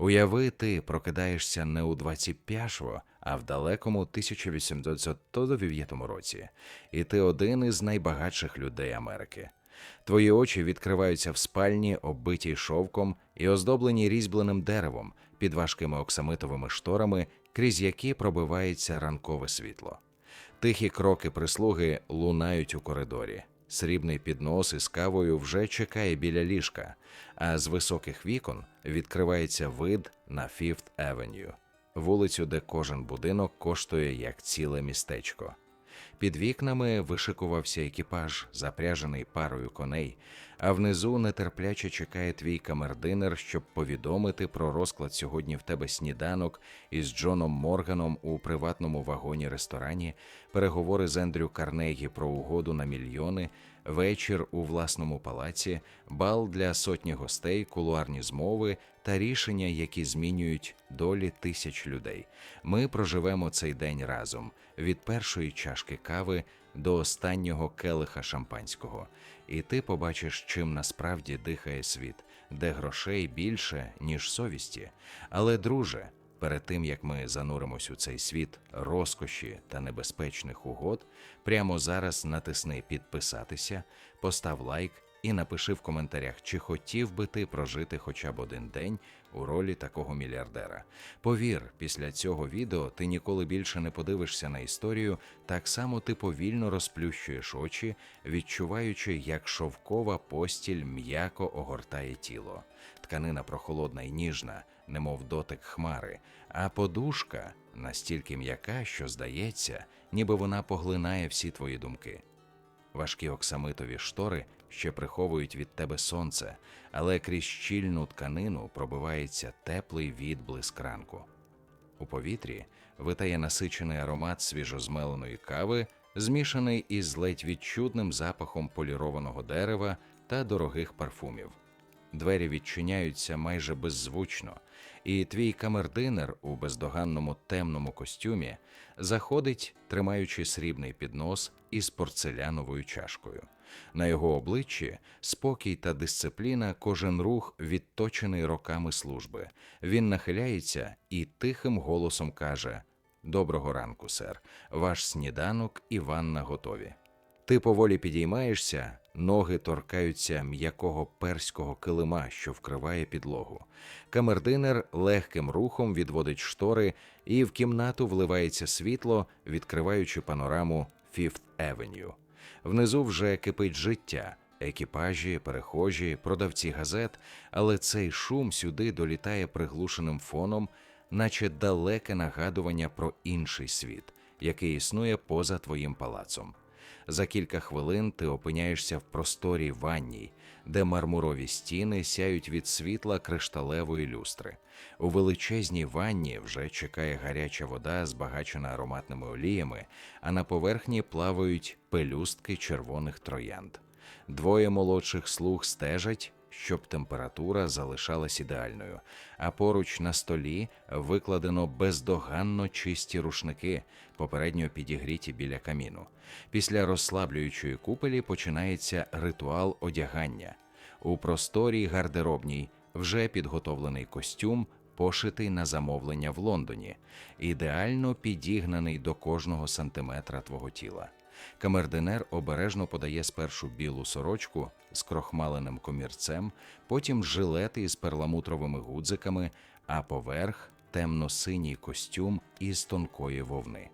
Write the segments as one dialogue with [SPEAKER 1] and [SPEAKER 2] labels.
[SPEAKER 1] Уяви, ти прокидаєшся не у 21-го, а в далекому 1809 році, і ти один із найбагатших людей Америки. Твої очі відкриваються в спальні, оббитій шовком і оздоблені різьбленим деревом під важкими оксамитовими шторами, крізь які пробивається ранкове світло. Тихі кроки прислуги лунають у коридорі. Срібний піднос із кавою вже чекає біля ліжка, а з високих вікон відкривається вид на Фіфт Евеню, вулицю, де кожен будинок коштує як ціле містечко. Під вікнами вишикувався екіпаж, запряжений парою коней, а внизу нетерпляче чекає твій камердинер, щоб повідомити про розклад сьогодні в тебе сніданок із Джоном Морганом у приватному вагоні ресторані, переговори з Ендрю Карнегі про угоду на мільйони, вечір у власному палаці, бал для сотні гостей, кулуарні змови та рішення, які змінюють долі тисяч людей. Ми проживемо цей день разом від першої чашки кави до останнього келиха шампанського, і ти побачиш, чим насправді дихає світ, де грошей більше, ніж совісті. Але, друже, перед тим як ми зануримось у цей світ розкоші та небезпечних угод, прямо зараз натисни підписатися, постав лайк і напиши в коментарях, чи хотів би ти прожити хоча б один день у ролі такого мільярдера. Повір, після цього відео ти ніколи більше не подивишся на історію, так само ти повільно розплющуєш очі, відчуваючи, як шовкова постіль м'яко огортає тіло. Тканина прохолодна і ніжна, немов дотик хмари, а подушка настільки м'яка, що здається, ніби вона поглинає всі твої думки. Важкі оксамитові штори ще приховують від тебе сонце, але крізь щільну тканину пробивається теплий відблиск ранку. У повітрі витає насичений аромат свіжозмеленої кави, змішаний із ледь відчутним запахом полірованого дерева та дорогих парфумів. Двері відчиняються майже беззвучно, і твій камердинер у бездоганному темному костюмі заходить, тримаючи срібний піднос із порцеляновою чашкою. На його обличчі спокій та дисципліна, кожен рух відточений роками служби. Він нахиляється і тихим голосом каже: Доброго ранку, сер. Ваш сніданок і ванна готові. Ти поволі підіймаєшся, ноги торкаються м'якого перського килима, що вкриває підлогу. Камердинер легким рухом відводить штори, і в кімнату вливається світло, відкриваючи панораму Фіфт Евеню. Внизу вже кипить життя, екіпажі, перехожі, продавці газет, але цей шум сюди долітає приглушеним фоном, наче далеке нагадування про інший світ, який існує поза твоїм палацом. За кілька хвилин ти опиняєшся в просторій ванній, де мармурові стіни сяють від світла кришталевої люстри. У величезній ванні вже чекає гаряча вода, збагачена ароматними оліями, а на поверхні плавають пелюстки червоних троянд. Двоє молодших слуг стежать, щоб температура залишалась ідеальною, а поруч на столі викладено бездоганно чисті рушники, попередньо підігріті біля каміну. Після розслаблюючої купелі починається ритуал одягання. У просторій гардеробній вже підготовлений костюм, пошитий на замовлення в Лондоні, ідеально підігнаний до кожного сантиметра твого тіла. Камердинер обережно подає спершу білу сорочку з крохмаленим комірцем, потім жилети із перламутровими гудзиками, а поверх темно-синій костюм із тонкої вовни.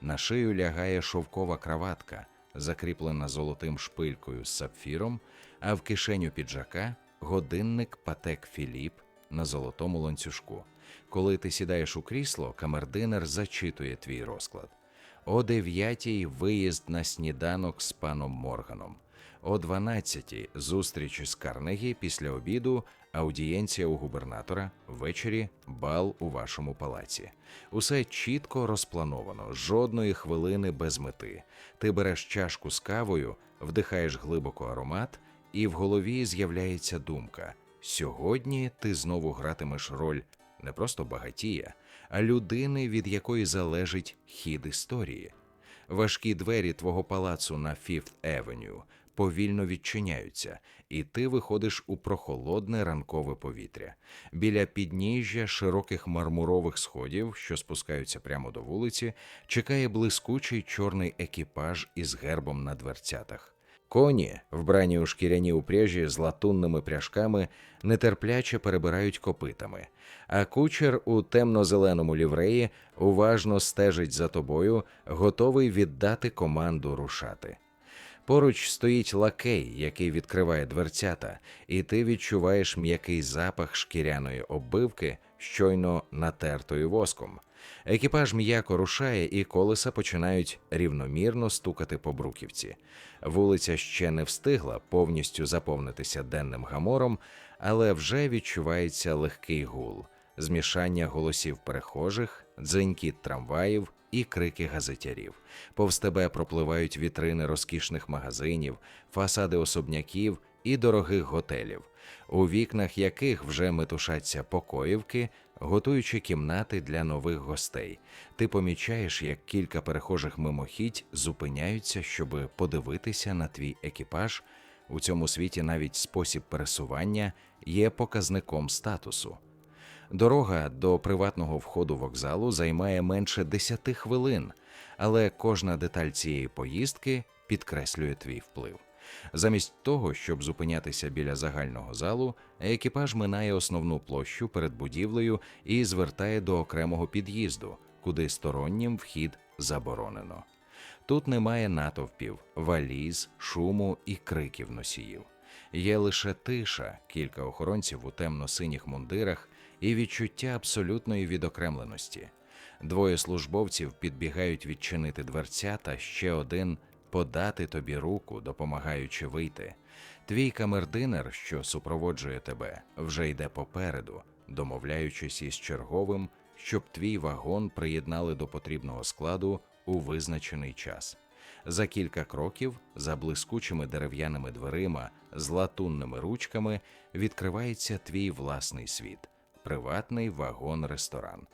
[SPEAKER 1] На шию лягає шовкова краватка, закріплена золотим шпилькою з сапфіром, а в кишеню піджака годинник Патек Філіп на золотому ланцюжку. Коли ти сідаєш у крісло, камердинер зачитує твій розклад. О дев'ятій виїзд на сніданок з паном Морганом. О 12 зустріч із Карнегі після обіду, аудієнція у губернатора, ввечері бал у вашому палаці. Усе чітко розплановано, жодної хвилини без мети. Ти береш чашку з кавою, вдихаєш глибоко аромат, і в голові з'являється думка: сьогодні ти знову гратимеш роль не просто багатія, людини, від якої залежить хід історії. Важкі двері твого палацу на Фіфт Евеню повільно відчиняються, і ти виходиш у прохолодне ранкове повітря. Біля підніжжя широких мармурових сходів, що спускаються прямо до вулиці, чекає блискучий чорний екіпаж із гербом на дверцятах. Коні, вбрані у шкіряні упряжі з латунними пряжками, нетерпляче перебирають копитами, а кучер у темно-зеленому лівреї уважно стежить за тобою, готовий віддати команду рушати. Поруч стоїть лакей, який відкриває дверцята, і ти відчуваєш м'який запах шкіряної оббивки, щойно натертої воском. Екіпаж м'яко рушає, і колеса починають рівномірно стукати по бруківці. Вулиця ще не встигла повністю заповнитися денним гамором, але вже відчувається легкий гул, змішання голосів перехожих, дзенькіт трамваїв і крики газетярів. Повз тебе пропливають вітрини розкішних магазинів, фасади особняків і дорогих готелів, у вікнах яких вже метушаться покоївки, готуючи кімнати для нових гостей. Ти помічаєш, як кілька перехожих мимохідь зупиняються, щоб подивитися на твій екіпаж. У цьому світі навіть спосіб пересування є показником статусу. Дорога до приватного входу вокзалу займає менше 10 хвилин, але кожна деталь цієї поїздки підкреслює твій вплив. Замість того, щоб зупинятися біля загального залу, екіпаж минає основну площу перед будівлею і звертає до окремого під'їзду, куди стороннім вхід заборонено. Тут немає натовпів, валіз, шуму і криків носіїв. Є лише тиша, кілька охоронців у темно-синіх мундирах і відчуття абсолютної відокремленості. Двоє службовців підбігають відчинити дверця, та ще один подати тобі руку, допомагаючи вийти. Твій камердинер, що супроводжує тебе, вже йде попереду, домовляючись із черговим, щоб твій вагон приєднали до потрібного складу у визначений час. За кілька кроків, за блискучими дерев'яними дверима, з латунними ручками, відкривається твій власний світ приватний вагон-ресторан.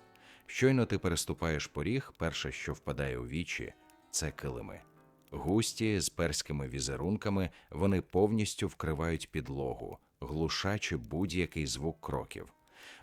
[SPEAKER 1] Щойно ти переступаєш поріг, перше, що впадає у вічі, це килими. Густі з перськими візерунками вони повністю вкривають підлогу, глушачи будь-який звук кроків.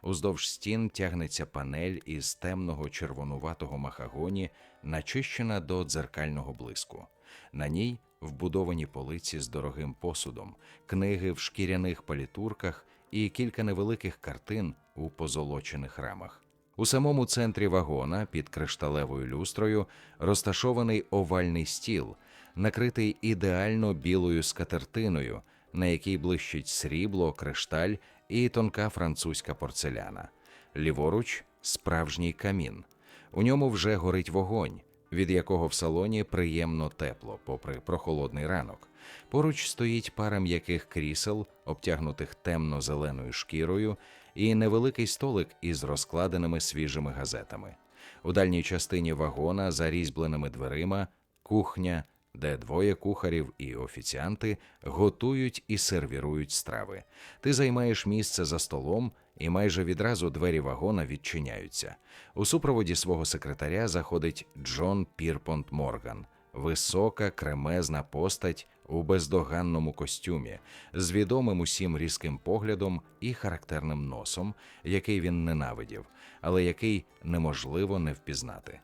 [SPEAKER 1] Уздовж стін тягнеться панель із темного червонуватого махагоні, начищена до дзеркального блиску. На ній вбудовані полиці з дорогим посудом, книги в шкіряних палітурках і кілька невеликих картин у позолочених рамах. У самому центрі вагона під кришталевою люстрою розташований овальний стіл, накритий ідеально білою скатертиною, на якій блищить срібло, кришталь і тонка французька порцеляна. Ліворуч справжній камін. У ньому вже горить вогонь, від якого в салоні приємно тепло, попри прохолодний ранок. Поруч стоїть пара м'яких крісел, обтягнутих темно-зеленою шкірою, і невеликий столик із розкладеними свіжими газетами. У дальній частині вагона, за різьбленими дверима, кухня, де двоє кухарів і офіціанти готують і сервірують страви. Ти займаєш місце за столом, і майже відразу двері вагона відчиняються. У супроводі свого секретаря заходить Джон Пірпонт Морган, висока кремезна постать у бездоганному костюмі, з відомим усім різким поглядом і характерним носом, який він ненавидів, але який неможливо не впізнати.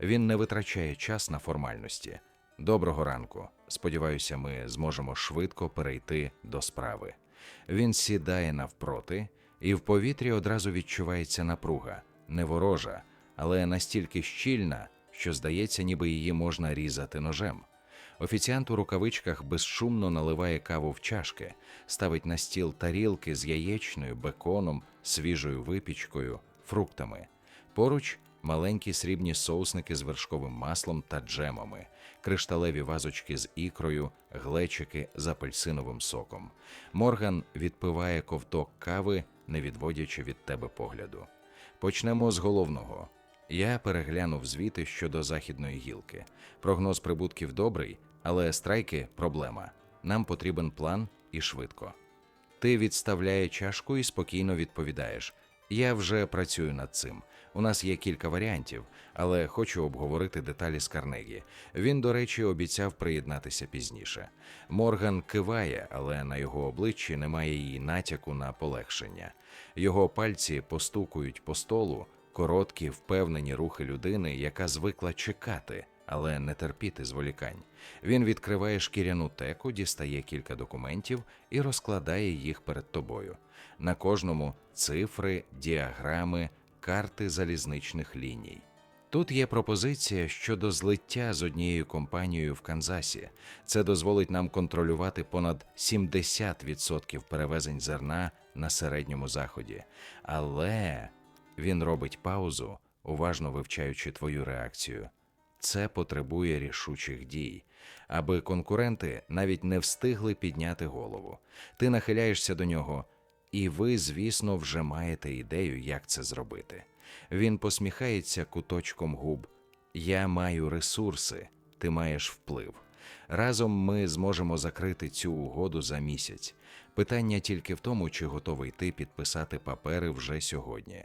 [SPEAKER 1] Він не витрачає час на формальності. Доброго ранку. Сподіваюся, ми зможемо швидко перейти до справи. Він сідає навпроти, і в повітрі одразу відчувається напруга, не ворожа, але настільки щільна, що здається, ніби її можна різати ножем. Офіціант у рукавичках безшумно наливає каву в чашки, ставить на стіл тарілки з яєчною, беконом, свіжою випічкою, фруктами. Поруч маленькі срібні соусники з вершковим маслом та джемами, кришталеві вазочки з ікрою, глечики з апельсиновим соком. Морган відпиває ковток кави, не відводячи від тебе погляду. Почнемо з головного. Я переглянув звіти щодо західної гілки. Прогноз прибутків добрий, але страйки проблема. Нам потрібен план і швидко. Ти відставляє чашку і спокійно відповідаєш: Я вже працюю над цим. У нас є кілька варіантів, але хочу обговорити деталі з Карнегі. Він, до речі, обіцяв приєднатися пізніше. Морган киває, але на його обличчі немає її натяку на полегшення. Його пальці постукують по столу, короткі, впевнені рухи людини, яка звикла чекати, але не терпіти зволікань. Він відкриває шкіряну теку, дістає кілька документів і розкладає їх перед тобою. На кожному цифри, діаграми, карти залізничних ліній. Тут є пропозиція щодо злиття з однією компанією в Канзасі. Це дозволить нам контролювати понад 70% перевезень зерна на середньому заході. Але він робить паузу, уважно вивчаючи твою реакцію. Це потребує рішучих дій, аби конкуренти навіть не встигли підняти голову. Ти нахиляєшся до нього, і ви, звісно, вже маєте ідею, як це зробити. Він посміхається куточком губ. Я маю ресурси, ти маєш вплив. Разом ми зможемо закрити цю угоду за місяць. Питання тільки в тому, чи готовий ти підписати папери вже сьогодні.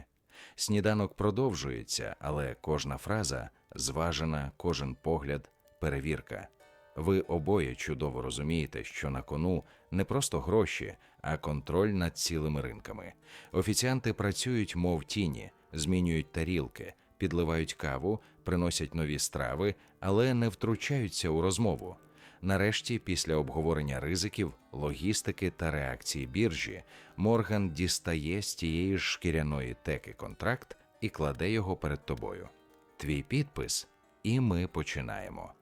[SPEAKER 1] Сніданок продовжується, але кожна фраза зважена, кожен погляд, перевірка. Ви обоє чудово розумієте, що на кону не просто гроші, а контроль над цілими ринками. Офіціанти працюють, мов тіні, змінюють тарілки, підливають каву, приносять нові страви, але не втручаються у розмову. Нарешті, після обговорення ризиків, логістики та реакції біржі, Морган дістає з тієї ж шкіряної теки контракт і кладе його перед тобою. Твій підпис, і ми починаємо.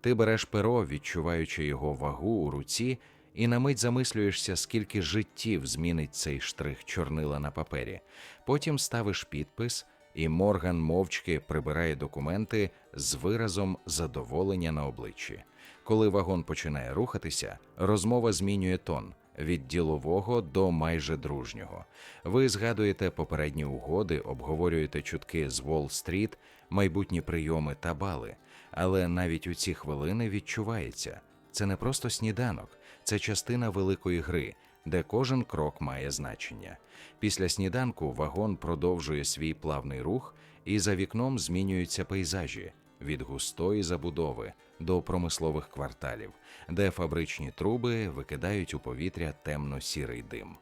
[SPEAKER 1] Ти береш перо, відчуваючи його вагу у руці, і на мить замислюєшся, скільки життів змінить цей штрих чорнила на папері. Потім ставиш підпис, і Морган мовчки прибирає документи з виразом задоволення на обличчі. Коли вагон починає рухатися, розмова змінює тон від ділового до майже дружнього. Ви згадуєте попередні угоди, обговорюєте чутки з Уолл-стріт, майбутні прийоми та бали. Але навіть у ці хвилини відчувається це не просто сніданок, це частина великої гри, де кожен крок має значення. Після сніданку вагон продовжує свій плавний рух, і за вікном змінюються пейзажі від густої забудови до промислових кварталів, де фабричні труби викидають у повітря темно-сірий дим.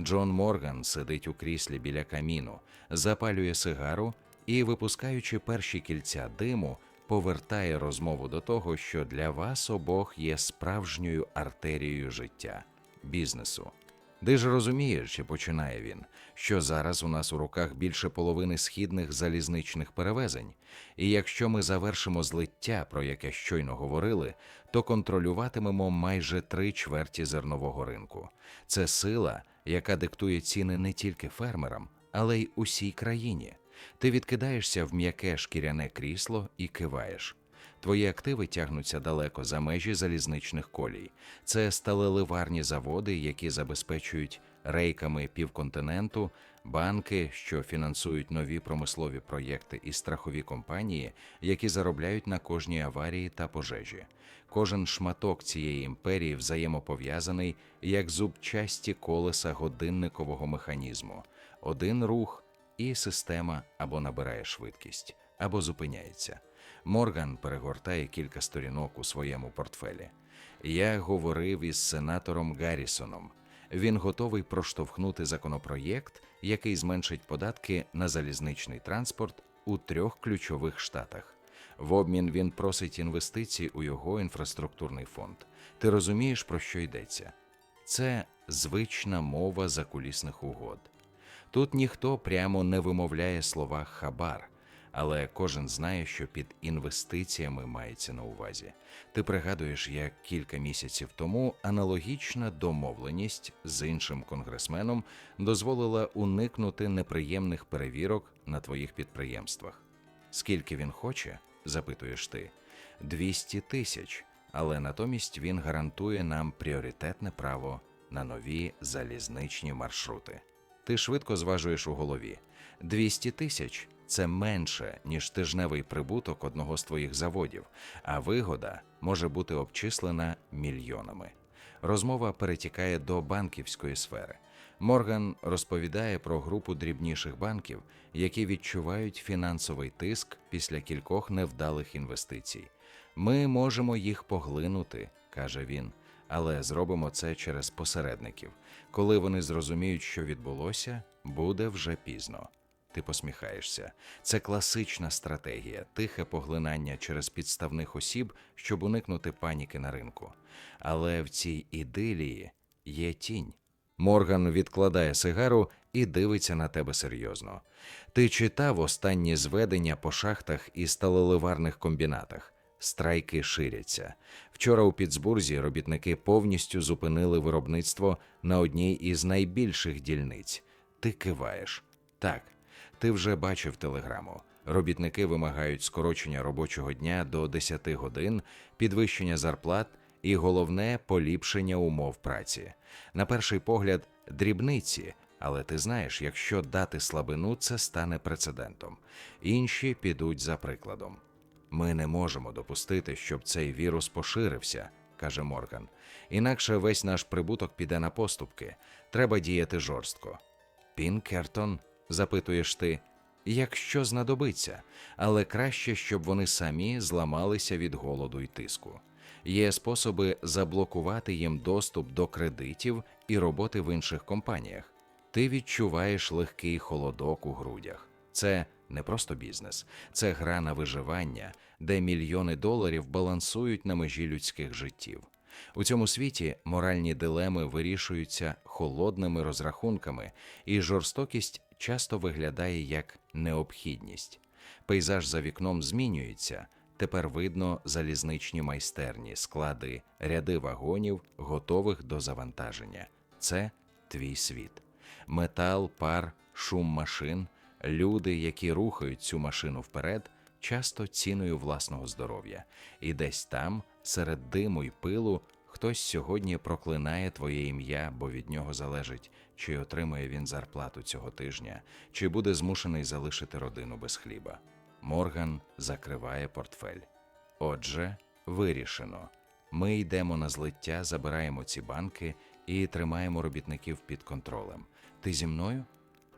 [SPEAKER 1] Джон Морган сидить у кріслі біля каміну, запалює сигару і, випускаючи перші кільця диму, повертає розмову до того, що для вас обох є справжньою артерією життя бізнесу. Ти ж розумієш, чи починає він, що зараз у нас у руках більше половини східних залізничних перевезень, і якщо ми завершимо злиття, про яке щойно говорили, то контролюватимемо майже три чверті зернового ринку. Це сила, яка диктує ціни не тільки фермерам, але й усій країні. Ти відкидаєшся в м'яке шкіряне крісло і киваєш. Твої активи тягнуться далеко за межі залізничних колій. Це сталеливарні заводи, які забезпечують рейками півконтиненту, банки, що фінансують нові промислові проєкти, і страхові компанії, які заробляють на кожній аварії та пожежі. Кожен шматок цієї імперії взаємопов'язаний як зубчасті колеса годинникового механізму. Один рух, і система або набирає швидкість, або зупиняється. Морган перегортає кілька сторінок у своєму портфелі. Я говорив із сенатором Гаррісоном. Він готовий проштовхнути законопроєкт, який зменшить податки на залізничний транспорт у трьох ключових штатах. В обмін він просить інвестицій у його інфраструктурний фонд. Ти розумієш, про що йдеться? Це звична мова закулісних угод. Тут ніхто прямо не вимовляє слова хабар, але кожен знає, що під інвестиціями мається на увазі. Ти пригадуєш, як кілька місяців тому аналогічна домовленість з іншим конгресменом дозволила уникнути неприємних перевірок на твоїх підприємствах. Скільки він хоче, запитуєш ти, 200 тисяч, але натомість він гарантує нам пріоритетне право на нові залізничні маршрути. Ти швидко зважуєш у голові. 200 тисяч це менше, ніж тижневий прибуток одного з твоїх заводів, а вигода може бути обчислена мільйонами. Розмова перетікає до банківської сфери. Морган розповідає про групу дрібніших банків, які відчувають фінансовий тиск після кількох невдалих інвестицій. Ми можемо їх поглинути, каже він, але зробимо це через посередників. Коли вони зрозуміють, що відбулося, буде вже пізно. Ти посміхаєшся. Це класична стратегія, тихе поглинання через підставних осіб, щоб уникнути паніки на ринку. Але в цій ідилії є тінь. Морган відкладає сигару і дивиться на тебе серйозно. Ти читав останні зведення по шахтах і сталеливарних комбінатах. Страйки ширяться. Вчора у Пітсбурзі робітники повністю зупинили виробництво на одній із найбільших дільниць. Ти киваєш. Так, ти вже бачив телеграму. Робітники вимагають скорочення робочого дня до 10 годин, підвищення зарплат і головне поліпшення умов праці. На перший погляд, дрібниці, але ти знаєш, якщо дати слабину, це стане прецедентом. Інші підуть за прикладом. Ми не можемо допустити, щоб цей вірус поширився, каже Морган. Інакше весь наш прибуток піде на поступки. Треба діяти жорстко. Пінкертон, запитуєш ти, якщо знадобиться, але краще, щоб вони самі зламалися від голоду й тиску. Є способи заблокувати їм доступ до кредитів і роботи в інших компаніях. Ти відчуваєш легкий холодок у грудях. Це не просто бізнес, це гра на виживання, де мільйони доларів балансують на межі людських життів. У цьому світі моральні дилеми вирішуються холодними розрахунками, і жорстокість часто виглядає як необхідність. Пейзаж за вікном змінюється. Тепер видно залізничні майстерні, склади, ряди вагонів, готових до завантаження. Це твій світ. Метал, пар, шум машин, люди, які рухають цю машину вперед, часто ціною власного здоров'я. І десь там, серед диму й пилу, хтось сьогодні проклинає твоє ім'я, бо від нього залежить, чи отримає він зарплату цього тижня, чи буде змушений залишити родину без хліба. Морган закриває портфель. Отже, вирішено. Ми йдемо на злиття, забираємо ці банки і тримаємо робітників під контролем. Ти зі мною?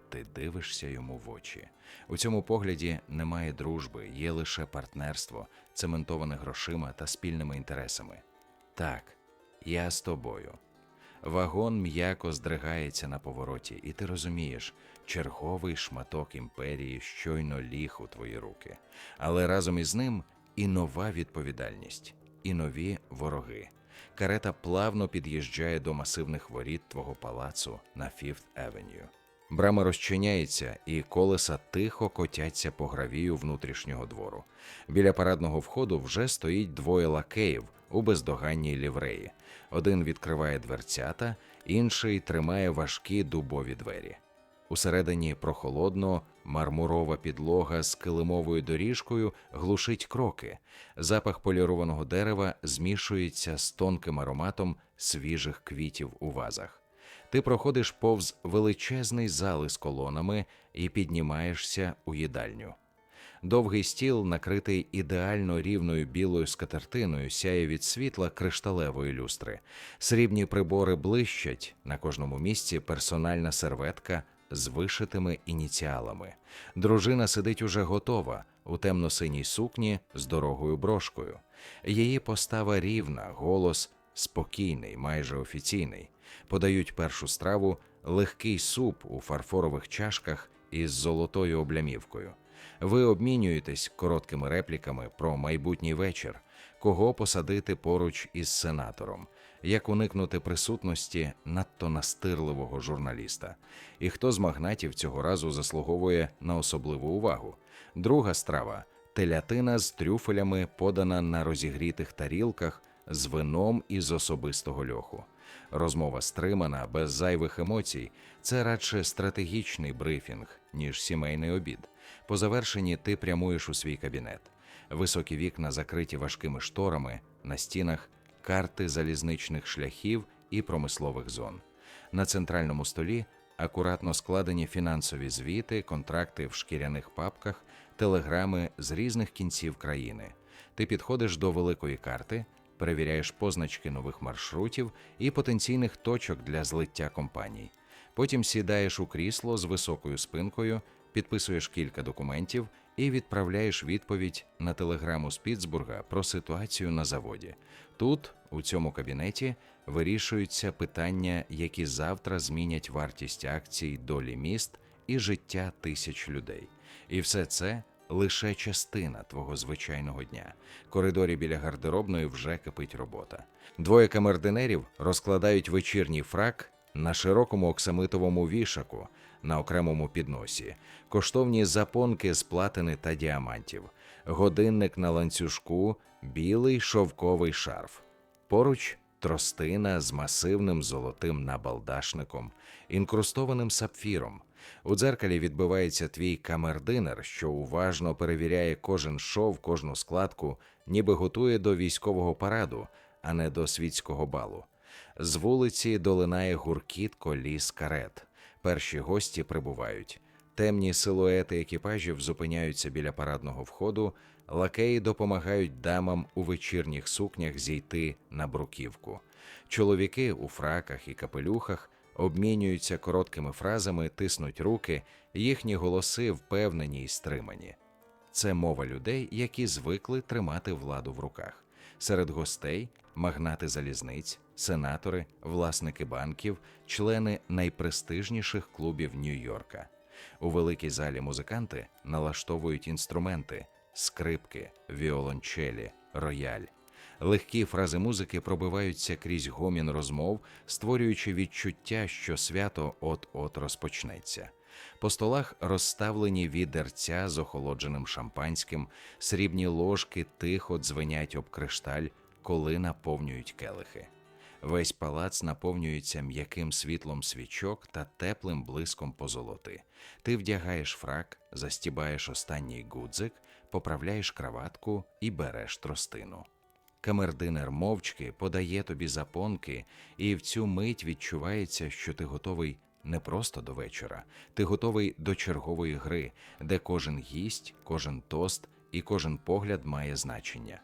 [SPEAKER 1] Ти дивишся йому в очі. У цьому погляді немає дружби, є лише партнерство, цементоване грошима та спільними інтересами. Так, я з тобою. Вагон м'яко здригається на повороті, і ти розумієш, черговий шматок імперії щойно ліг у твої руки. Але разом із ним і нова відповідальність, і нові вороги. Карета плавно під'їжджає до масивних воріт твого палацу на Фіфт Евеню. Брама розчиняється, і колеса тихо котяться по гравію внутрішнього двору. Біля парадного входу вже стоїть двоє лакеїв у бездоганній лівреї. Один відкриває дверцята, інший тримає важкі дубові двері. Усередині прохолодно, мармурова підлога з килимовою доріжкою глушить кроки. Запах полірованого дерева змішується з тонким ароматом свіжих квітів у вазах. Ти проходиш повз величезний зал із колонами і піднімаєшся у їдальню. Довгий стіл, накритий ідеально рівною білою скатертиною, сяє від світла кришталевої люстри. Срібні прибори блищать на кожному місці персональна серветка з вишитими ініціалами. Дружина сидить уже готова у темно-синій сукні з дорогою брошкою. Її постава рівна, голос спокійний, майже офіційний. Подають першу страву легкий суп у фарфорових чашках із золотою облямівкою. Ви обмінюєтесь короткими репліками про майбутній вечір, кого посадити поруч із сенатором, як уникнути присутності надто настирливого журналіста, і хто з магнатів цього разу заслуговує на особливу увагу. Друга страва телятина з трюфелями, подана на розігрітих тарілках з вином із особистого льоху. Розмова стримана, без зайвих емоцій. Це радше стратегічний брифінг, ніж сімейний обід. По завершенні ти прямуєш у свій кабінет. Високі вікна закриті важкими шторами, на стінах карти залізничних шляхів і промислових зон. На центральному столі акуратно складені фінансові звіти, контракти в шкіряних папках, телеграми з різних кінців країни. Ти підходиш до великої карти, перевіряєш позначки нових маршрутів і потенційних точок для злиття компаній. Потім сідаєш у крісло з високою спинкою, підписуєш кілька документів і відправляєш відповідь на телеграму з Пітсбурга про ситуацію на заводі. Тут, у цьому кабінеті, вирішуються питання, які завтра змінять вартість акцій долі міст і життя тисяч людей. І все це лише частина твого звичайного дня. В коридорі біля гардеробної вже кипить робота. Двоє камердинерів розкладають вечірній фрак на широкому оксамитовому вішаку на окремому підносі, коштовні запонки з платини та діамантів, годинник на ланцюжку, білий шовковий шарф. Поруч тростина з масивним золотим набалдашником, інкрустованим сапфіром. У дзеркалі відбивається твій камердинер, що уважно перевіряє кожен шов, кожну складку, ніби готує до військового параду, а не до світського балу. З вулиці долинає гуркіт коліс карет. Перші гості прибувають. Темні силуети екіпажів зупиняються біля парадного входу, лакеї допомагають дамам у вечірніх сукнях зійти на бруківку. Чоловіки у фраках і капелюхах обмінюються короткими фразами, тиснуть руки, їхні голоси впевнені й стримані. Це мова людей, які звикли тримати владу в руках. Серед гостей магнати залізниць, сенатори, власники банків, члени найпрестижніших клубів Нью-Йорка. У великій залі музиканти налаштовують інструменти, скрипки, віолончелі, рояль. Легкі фрази музики пробиваються крізь гомін розмов, створюючи відчуття, що свято от-от розпочнеться. По столах розставлені відерця з охолодженим шампанським, срібні ложки тихо дзвенять об кришталь, коли наповнюють келихи. Весь палац наповнюється м'яким світлом свічок та теплим блиском позолоти. Ти вдягаєш фрак, застібаєш останній гудзик, поправляєш краватку і береш тростину. Камердинер мовчки подає тобі запонки, і в цю мить відчувається, що ти готовий не просто до вечора, ти готовий до чергової гри, де кожен гість, кожен тост і кожен погляд має значення.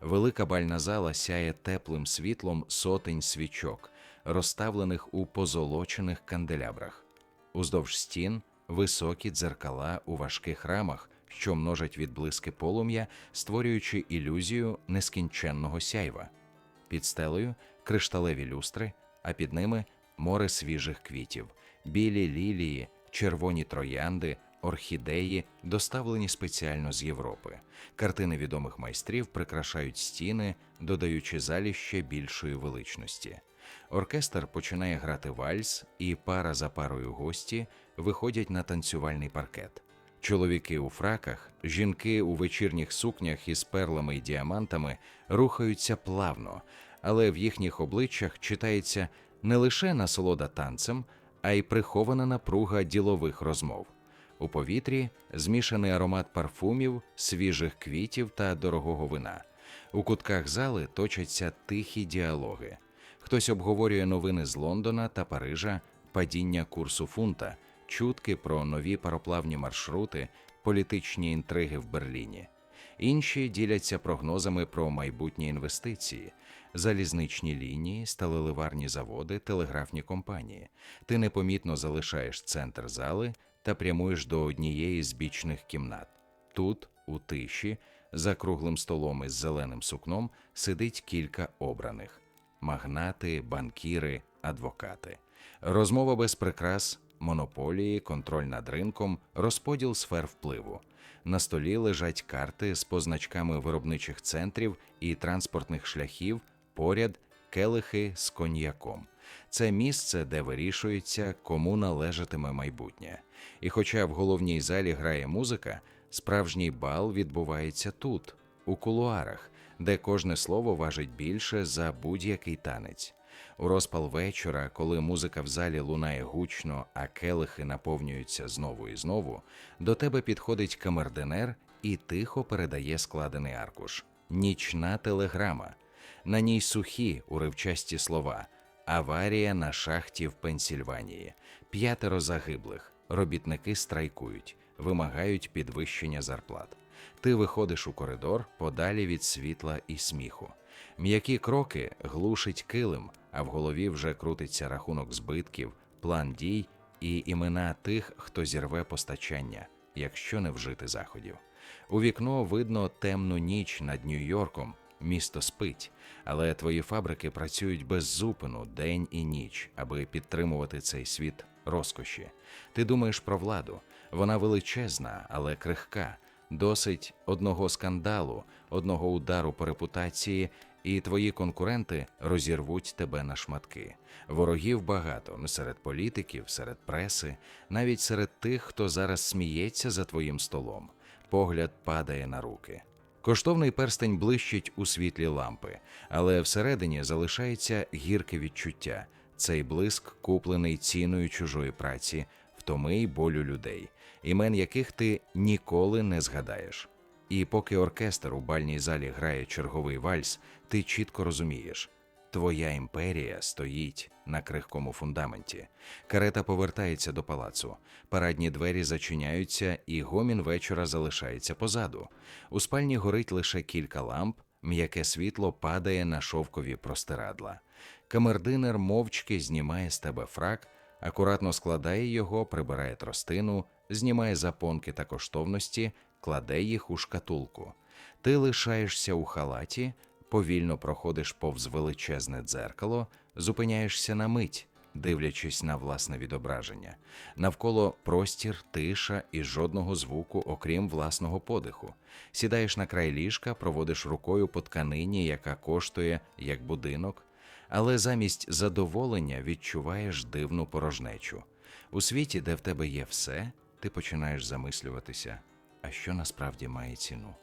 [SPEAKER 1] Велика бальна зала сяє теплим світлом сотень свічок, розставлених у позолочених канделябрах. Уздовж стін високі дзеркала у важких рамах, що множать відблиски полум'я, створюючи ілюзію нескінченного сяйва. Під стелею кришталеві люстри, а під ними море свіжих квітів, білі лілії, червоні троянди, орхідеї, доставлені спеціально з Європи. Картини відомих майстрів прикрашають стіни, додаючи залі ще більшої величності. Оркестр починає грати вальс, і пара за парою гості виходять на танцювальний паркет. Чоловіки у фраках, жінки у вечірніх сукнях із перлами й діамантами рухаються плавно, але в їхніх обличчях читається не лише насолода танцем, а й прихована напруга ділових розмов. У повітрі змішаний аромат парфумів, свіжих квітів та дорогого вина. У кутках зали точаться тихі діалоги. Хтось обговорює новини з Лондона та Парижа, падіння курсу фунта, чутки про нові пароплавні маршрути, політичні інтриги в Берліні. Інші діляться прогнозами про майбутні інвестиції, залізничні лінії, сталеливарні заводи, телеграфні компанії. Ти непомітно залишаєш центр зали та прямуєш до однієї з бічних кімнат. Тут, у тиші, за круглим столом із зеленим сукном, сидить кілька обраних магнати, банкіри, адвокати. Розмова без прикрас, монополії, контроль над ринком, розподіл сфер впливу. На столі лежать карти з позначками виробничих центрів і транспортних шляхів, поряд келихи з коньяком. Це місце, де вирішується, кому належатиме майбутнє. І хоча в головній залі грає музика, справжній бал відбувається тут, у кулуарах, де кожне слово важить більше за будь-який танець. У розпал вечора, коли музика в залі лунає гучно, а келихи наповнюються знову і знову, до тебе підходить камердинер і тихо передає складений аркуш. Нічна телеграма. На ній сухі уривчасті слова. Аварія на шахті в Пенсільванії. П'ятеро загиблих. Робітники страйкують, вимагають підвищення зарплат. Ти виходиш у коридор подалі від світла і сміху. М'які кроки глушить килим, а в голові вже крутиться рахунок збитків, план дій і імена тих, хто зірве постачання, якщо не вжити заходів. У вікно видно темну ніч над Нью-Йорком. Місто спить, але твої фабрики працюють без зупину день і ніч, аби підтримувати цей світ розкоші. Ти думаєш про владу. Вона величезна, але крихка. Досить одного скандалу, одного удару по репутації, і твої конкуренти розірвуть тебе на шматки. Ворогів багато ну, серед політиків, серед преси, навіть серед тих, хто зараз сміється за твоїм столом. Погляд падає на руки. Коштовний перстень блищить у світлі лампи, але всередині залишається гірке відчуття. Цей блиск куплений ціною чужої праці, втоми й болю людей, імен яких ти ніколи не згадаєш. І поки оркестр у бальній залі грає черговий вальс, ти чітко розумієш, твоя імперія стоїть на крихкому фундаменті. Карета повертається до палацу, парадні двері зачиняються, і гомін вечора залишається позаду. У спальні горить лише кілька ламп, м'яке світло падає на шовкові простирадла. Камердинер мовчки знімає з тебе фрак, акуратно складає його, прибирає тростину, знімає запонки та коштовності, кладе їх у шкатулку. Ти лишаєшся у халаті, повільно проходиш повз величезне дзеркало, зупиняєшся на мить, дивлячись на власне відображення. Навколо простір, тиша і жодного звуку, окрім власного подиху. Сідаєш на край ліжка, проводиш рукою по тканині, яка коштує як будинок, але замість задоволення відчуваєш дивну порожнечу. У світі, де в тебе є все, ти починаєш замислюватися, а що насправді має ціну.